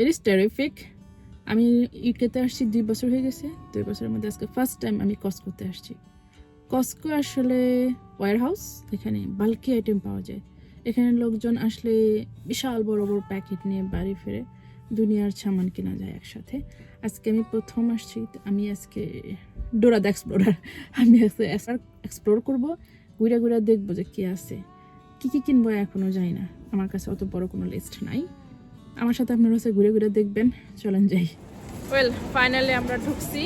It is terrific আমি ইউকেতে আসছি দুই বছর হয়ে গেছে। দুই বছরের মধ্যে আজকে ফার্স্ট টাইম আমি কসকোতে আসছি। কসকো আসলে ওয়ার হাউস এখানে বাল্কি আইটেম পাওয়া যায়। এখানে লোকজন আসলে বিশাল বড় বড় প্যাকেট নিয়ে বাড়ি ফিরে দুনিয়ার সামান কেনা যায় একসাথে। আজকে আমি প্রথম আসছি, আমি আজকে ডোরা দ্য এক্সপ্লোরার আমি আজকে এক্সপ্লোর করব, ঘুরে ঘুরে দেখব যে কি আছে। কি কি কিনবো এখনও জানি না। আমার কাছে অত বড় কোনো লিস্ট নাই। আমার সাথে আপনারা হচ্ছে ঘুরে ঘুরে দেখবেন, চলেন যাই। ওয়েল ফাইনালি আমরা ঢুকছি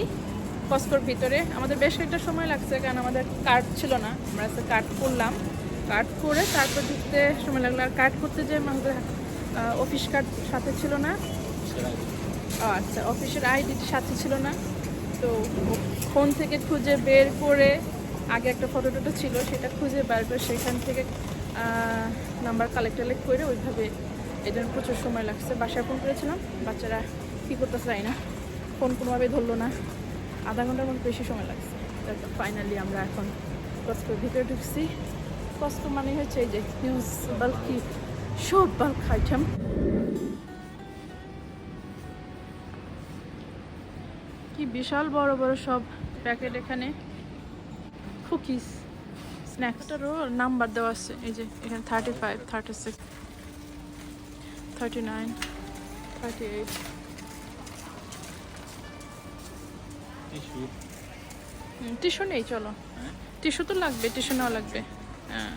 কস্কোর ভিতরে। আমাদের বেশ একটা সময় লাগছে, কারণ আমাদের কার্ড ছিল না। আমরা আজকে কার্ড করলাম কার্ড করে তারপর ঢুকতে সময় লাগল। আর কার্ড করতে যে আমাদের অফিস কার্ড সাথে ছিল না। আচ্ছা অফিসের আইডি সাথে ছিল না। তো ফোন থেকে খুঁজে বের করে আগে একটা ফটো টটো ছিল, সেটা খুঁজে বের করে সেখান থেকে নাম্বার কালেক্ট টালেক্ট করে ওইভাবে এই জন্য প্রচুর সময় লাগছে। বাসায় ফোন করেছিলাম, বাচ্চারা কী করতে চাই না। ফোন কোনোভাবে ধরলো না। আধা ঘণ্টার মতো বেশি সময় লাগছে। তারপর ফাইনালি আমরা এখন কস্কোর ভিতরে ঢুকছি। কস্কো মানে হচ্ছে এই যে হিউজ বাল্কি সব বাল্ক আইটেম কি বিশাল বড় বড় সব প্যাকেট এখানে। কুকিজ স্ন্যাক্সটারও নাম্বার দেওয়া আছে। এই যে এখানে thirty five thirty six thirty nine thirty eight tissue? নেই চলো। টিস্যু তো লাগবে টিস্যু নেওয়া লাগবে। হ্যাঁ।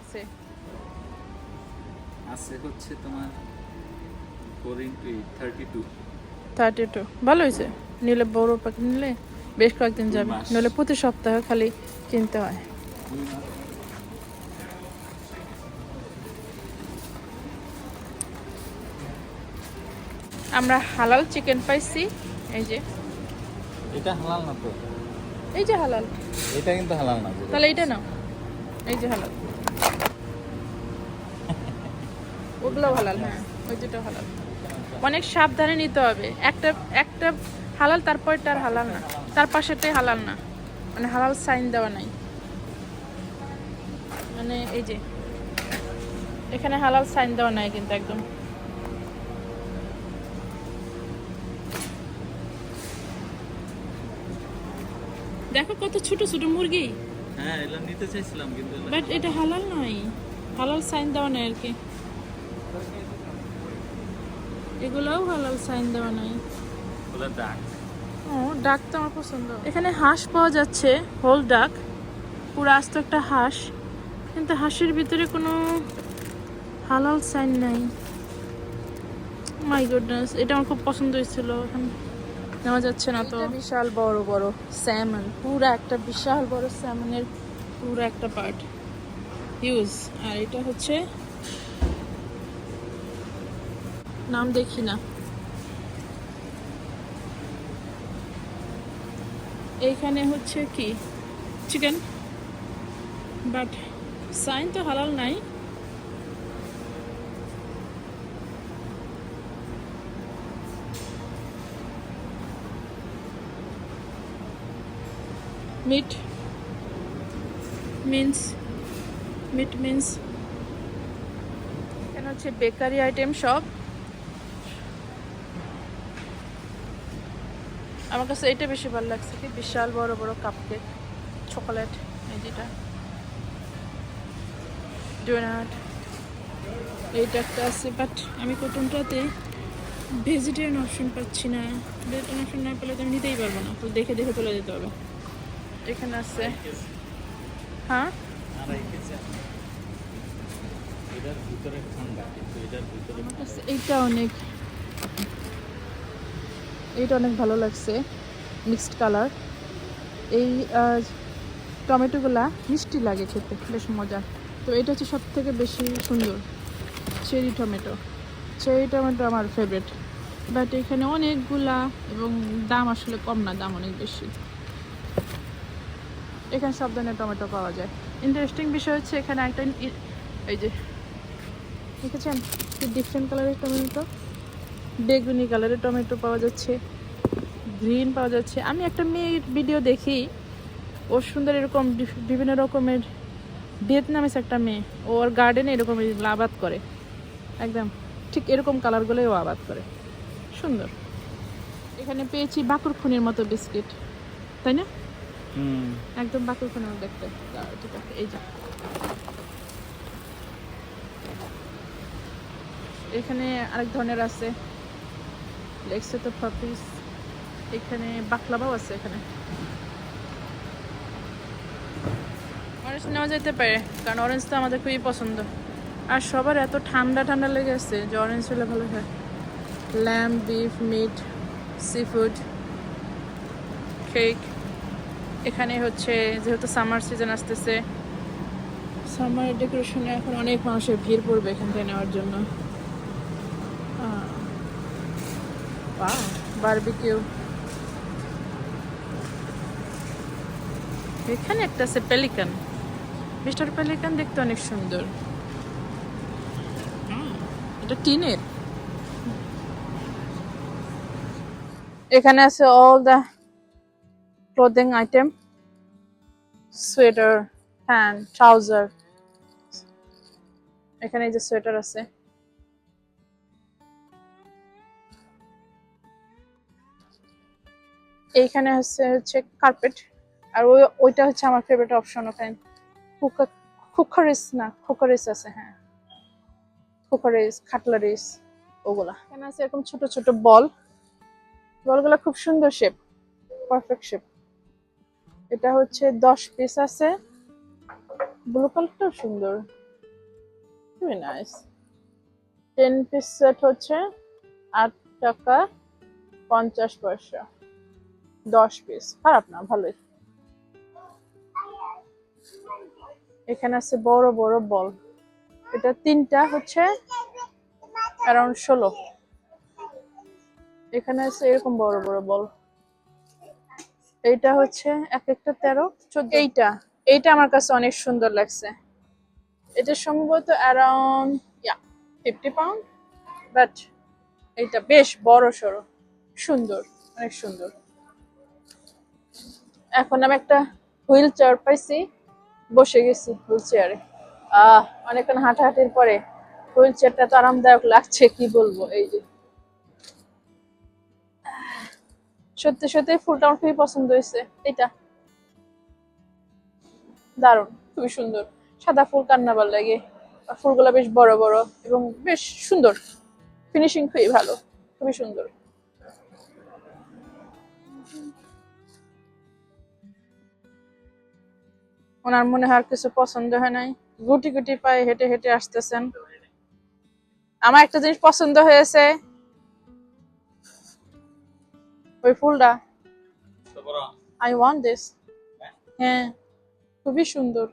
আছে। আছে হচ্ছে তোমার four into eight thirty two thirty two ভালো হয়েছে। নিলে বড় প্যাকেট নিলে বেশ কয়েকদিন যাবে। নইলে প্রতি সপ্তাহে খালি কিনতে হয়। আমরা হালাল চিকেন পাইছি এই যে। এটা হালাল না তো? এই যে হালাল। এটা কিন্তু হালাল না তাহলে এটা নাও। এই যে হালাল। ওগুলো হালাল হ্যাঁ ওই দুটো হালাল। অনেক সাবধানে নিতে হবে। একটা একটা হালাল তারপরটা আর হালাল না। তার পাশেরটাই হালাল না। মানে হালাল সাইন দেওয়া নাই। মানে এই যে এখানে হালাল সাইন দেওয়া নাই কিন্তু একদম। দেখো কত ছোট ছোট মুরগি। হ্যাঁ এগুলো নিতে চাইছিলাম কিন্তু বাট এটা হালাল নয়। হালাল সাইন দেওয়া নাই আর কি এগুলোও হালাল সাইন দেওয়া নাই ডাক। ও ডাক তো আমার পছন্দ। এখানে হাঁস পাওয়া যাচ্ছে হোল ডাক পুরো আস্ত একটা হাঁস। কিন্তু হাঁসের ভিতরে কোনো হালাল সাইন নাই। মাই গুডনেস এটা আমার খুব পছন্দ হয়েছিল। এখন নেওয়া যাচ্ছে না তো। বিশাল বড় বড় স্যামন পুরো একটা বিশাল বড় স্যামনের পুরো একটা পার্ট ইউজ আর এটা হচ্ছে, নাম দেখি না। এইখানে হচ্ছে কি চিকেন বাট সাইন তো হালাল নাই। মিট মিন্স মিট মিন্স এখানে হচ্ছে বেকারি আইটেম সব আমার কাছে এটা বেশি ভালো লাগছে কি, বিশাল বড় বড় কাপ কেক চকোলেট এই যেটা। ডোনাট এইটা একটা আছে বাট আমি কোনটাতে ভেজিটেরিয়ান অপশন পাচ্ছি না। ভেজিটেরিয়ান অপশন না পেলে তো আমি নিতেই পারব না, তো দেখে দেখে চলে যেতে হবে। এখানে আছে। হ্যাঁ? এইটা অনেক। এইটা অনেক ভালো লাগছে মিক্সড কালার এই টমেটোগুলা মিষ্টি লাগে খেতে বেশ মজা। তো এটা হচ্ছে সব থেকে বেশি সুন্দর চেরি টমেটো। চেরি টমেটো আমার ফেভারিট বাট এখানে অনেকগুলা এবং দাম আসলে কম না দাম অনেক বেশি। এখানে সব ধরনের টমেটো পাওয়া যায়। ইন্টারেস্টিং বিষয় হচ্ছে এখানে একটা এই যে, দেখেছেন? ডিফারেন্ট কালারের টমেটো? বেগুনি কালারের টমেটো পাওয়া যাচ্ছে। গ্রিন পাওয়া যাচ্ছে। আমি একটা মেয়ের ভিডিও দেখি। ওর সুন্দর এরকম বিভিন্ন রকমের ভিয়েতনামিস একটা মেয়ে। ওর গার্ডেনে এরকম আবাদ করে। একদম। ঠিক এরকম কালারগুলোই ও আবাদ করে। সুন্দর। এখানে পেয়েছি বাকুর খুনির মতো বিস্কিট। তাই না? একদম বাকুর খুনের দেখতে এই যা। এখানে আরেক ধরনের আছে। লেগসে তো পাপিস এখানে বাকলাবাও আছে এখানে। অরেঞ্জ নেওয়া যেতে পারে, কারণ অরেঞ্জ তো আমাদের খুবই পছন্দ। আর সবার এত ঠান্ডা ঠান্ডা লেগে আছে যে অরেঞ্জ হলে ভালো হয়। Lamb beef meat sea food cake এখানে হচ্ছে যেহেতু সামার সিজন আসতেছে সামার ডেকোরেশনে এখন অনেক মানুষের ভিড় পড়বে এখান থেকে নেওয়ার জন্য। বারবিকিউ এখানে একটা আছে পেলিকান মিস্টার পেলিকান দেখতে অনেক সুন্দর। এটা টিনের। এখানে আছে all the clothing item sweater pant trouser এখানে যে সোয়েটার আছে। এইখানে হচ্ছে হচ্ছে কার্পেট আর ওই, ওইটা হচ্ছে আমার ফেভারিট অপশন ওখানে। কুকারিস না, কুকারিস আছে হ্যাঁ। কুকারিস খাটলারিস ওগুলা। এখানে আছে এরকম ছোট ছোট বল। বলগুলো খুব সুন্দর শেপ পারফেক্ট শেপ এটা হচ্ছে দশ পিস আছে। ব্লু কালারটাও সুন্দর। খুবই নাইস টেন পিস সেট হচ্ছে আট টাকা পঞ্চাশ পয়সা। দশ পিস খারাপ না, ভালোই। এখানে আছে বড় বড় বল। এটা তিনটা হচ্ছে অ্যারাউন্ড ষোলো। এখানে আছে এরকম বড় বড় বল। এইটা হচ্ছে এক একটা তেরো, চোদ্দ। এইটা এইটা আমার কাছে অনেক সুন্দর লাগছে। এটা সম্ভবত around yeah fifty pound but এইটা বেশ বড় সড়ো, সুন্দর, অনেক সুন্দর। এখন আমি একটা হুইল চেয়ার পাইছি, বসে গেছি হুইল চেয়ারে। আহ, অনেকক্ষণ হাঁটাহাঁটির পরে হুইল চেয়ারটা তো আরামদায়ক লাগছে, কি বলব, এই যে। সত্যি সত্যি ফুলটা আমার খুবই পছন্দ হয়েছে। এটা। দারুণ, খুবই সুন্দর। সাদা ফুল কান্নাবার লাগে? ফুলগুলো বেশ বড় বড় এবং বেশ সুন্দর। ফিনিশিং খুবই ভালো, খুবই সুন্দর। ওনার মনে হয় কিছু পছন্দ হয় নাই। গুটি গুটি পায়ে হেঁটে হেঁটে আসতেছেন। আমার একটা জিনিস পছন্দ হয়েছে ওই ফুলটা। আই ওয়ান্ট দিস হ্যাঁ? খুবই সুন্দর।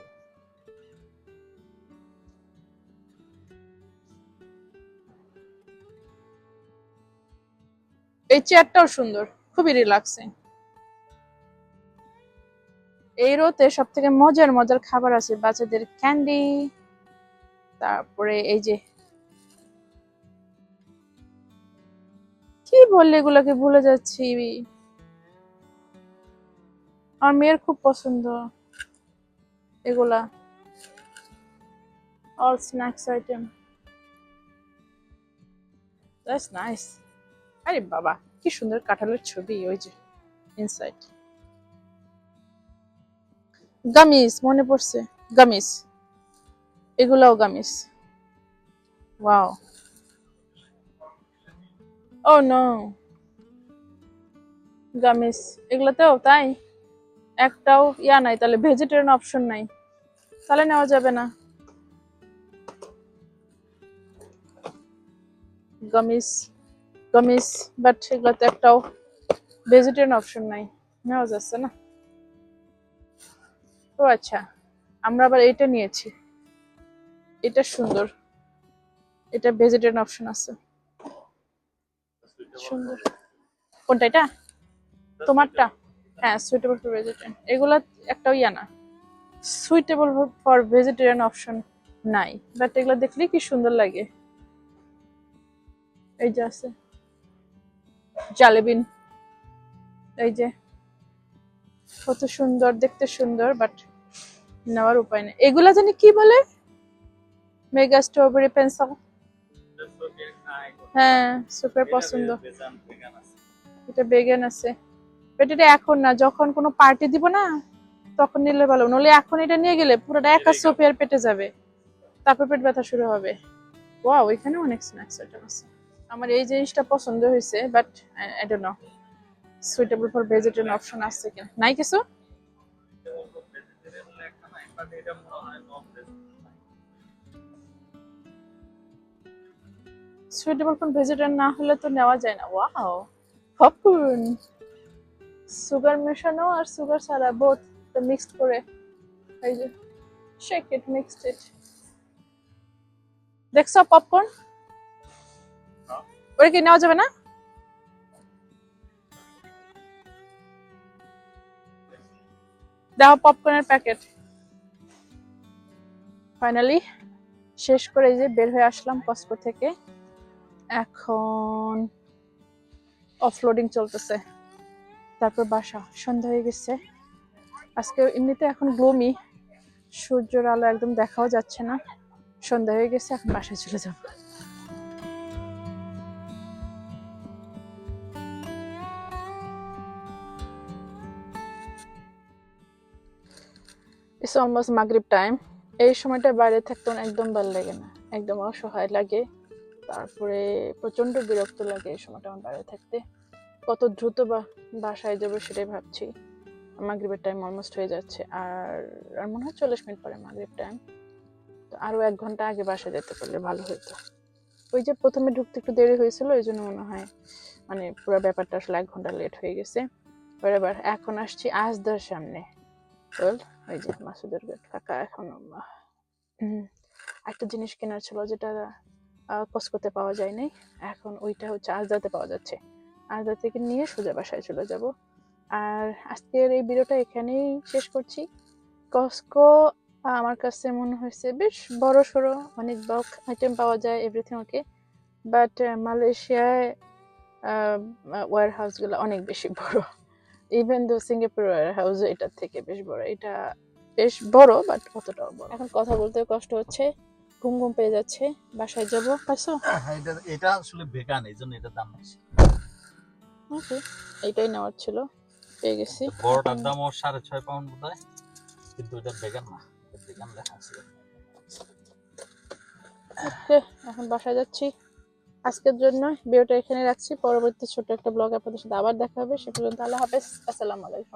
এই চেয়ারটাও সুন্দর খুবই রিল্যাক্সিং এই রোতে সব থেকে মজার মজার খাবার আছে বাচ্চাদের ক্যান্ডি তারপরে এই যে কি বললে এগুলোকে? ভুলে যাচ্ছি। আমার মেয়ের খুব পছন্দ এগুলা। All snacks item that's nice আরে বাবা, কি সুন্দর কাঁঠালের ছবি ওই যে ইনসাইড গামিস, মনে পড়ছে। গামিস। এগুলাও gummies. Wow oh no gummies এগুলাতেও তাই? একটাও ইয়া নাই, তাহলে ভেজিটেরিয়ান অপশন নাই। তাহলে নেওয়া যাবে না। গামিস গামিস বাট এগুলাতে একটাও ভেজিটেরিয়ান অপশন নাই। নেওয়া যাচ্ছে না। ও আচ্ছা। আমরা আবার এটা নিয়েছি। এটা সুন্দর। এটা ভেজিটেরিয়ান অপশন আছে। সুন্দর। কোনটা এটা? তোমারটা? হ্যাঁ সুইটেবল ফর ভেজিটেরিয়ান এগুলা একটাও ইয়া না। সুইটেবল ফর ভেজিটেরিয়ান অপশন নাই। বাট এগুলো দেখলে কি সুন্দর লাগে। এই যে আছে। জালেবিন এই যে। কত সুন্দর, দেখতে সুন্দর বাট নেওয়ার উপায় নেই। এগুলা জানি কি বলে? মেগা স্ট্রবেরি পেন্সিল হ্যাঁ সুপার পছন্দ। এটা বেগেন আছে। বাট এটা এখন না যখন কোনো পার্টি দিব না তখন নিলে ভালো। নলে এখন এটা নিয়ে গেলে পুরোটা একা সোপিয়ার পেটে যাবে। তারপর পেট ব্যথা শুরু হবে। ওয়াও এখানে অনেক স্ন্যাক্স আইটেম আছে। আমার এই জিনিসটা পছন্দ হয়েছে but I don't know suitable for vegetarian option আছে কিনা। নাই কিছু? সুইটেবল ফর ভেজিটেরিয়ান না হলে তো নেওয়া যায় না। ওয়াও পপকর্ন সুগার মেশানো আর সুগার ছাড়া বোথ মিক্সড করে। এই যে শেক ইট মিক্সড ইট দেখছ পপকর্ন হ্যাঁ। ওটা কি নেওয়া যাবে না? দেখো পপকর্নের প্যাকেট ফাইনালি শেষ করে এই যে বের হয়ে আসলাম কস্কো থেকে। এখন অফলোডিং চলতেছে। তারপর বাসা, সন্ধ্যা হয়ে গেছে। আজকে এমনিতে এখন গ্লোমি সূর্যের আলো একদম দেখাও যাচ্ছে না। সন্ধ্যা হয়ে গেছে, এখন বাসায় চলে যাব। ইটস অলমোস্ট মাগরিব টাইম এই সময়টা বাইরে থাকতে একদম ভালো লাগে না। একদম অসহায় লাগে। তারপরে প্রচণ্ড বিরক্ত লাগে এই সময়টা আমার বাইরে থাকতে। কত দ্রুত বা বাসায় যাব সেটাই ভাবছি। মাগরিবের টাইম অলমোস্ট হয়ে যাচ্ছে। আর আর মনে হয় চল্লিশ মিনিট পরে মাগরিব টাইম তো আরও এক ঘণ্টা আগে বাসায় যেতে পারলে ভালো হতো। ওই যে প্রথমে ঢুকতে একটু দেরি হয়েছিল, ওই জন্য মনে হয় মানে পুরো ব্যাপারটা আসলে এক ঘণ্টা লেট হয়ে গেছে। এবার এখন আসছি আজদার সামনে। চল, ওই যে মাসুদের গেট ফাঁকা এখন। একটা জিনিস কেনার ছিল যেটা কসকোতে পাওয়া যায় নাই। এখন ওইটা হচ্ছে আজদাতে পাওয়া যাচ্ছে। আজদা থেকে নিয়ে সোজা বাসায় চলে যাব। আর আজকের এই ভিডিওটা এখানেই শেষ করছি। কসকো আমার কাছে মনে হয়েছে বেশ বড় সড়ো অনেক বক আইটেম পাওয়া যায় এভরিথিং ওকে বাট মালয়েশিয়ায় ওয়ার হাউসগুলো অনেক বেশি বড়। Even though Singapore war house এটার থেকে বেশ বড়। এটা বেশ বড় বাট অতটাও বড়। এখন কথা বলতে কষ্ট হচ্ছে। ঘুম ঘুম পেয়ে যাচ্ছে বাসায় যাব পাইছো? হ্যাঁ এটা এটা আসলে ভেগান এই জন্য এটা দাম বেশি। ওকে এইটাই নেওয়ার ছিল পেয়ে গেছি। বড়টার দাম ওর সাড়ে ছয় পাউন্ড বোধ হয় কিন্তু এটা ভেগান না ভেগান লেখা আছে। ওকে এখন বাসায় যাচ্ছি। আজকের জন্য ভিডিওটা এখানে রাখছি পরবর্তী ছোট একটা ব্লগ আপনাদের সাথে আবার দেখা হবে সে পর্যন্ত আল্লাহ হাফেজ আসসালামু আলাইকুম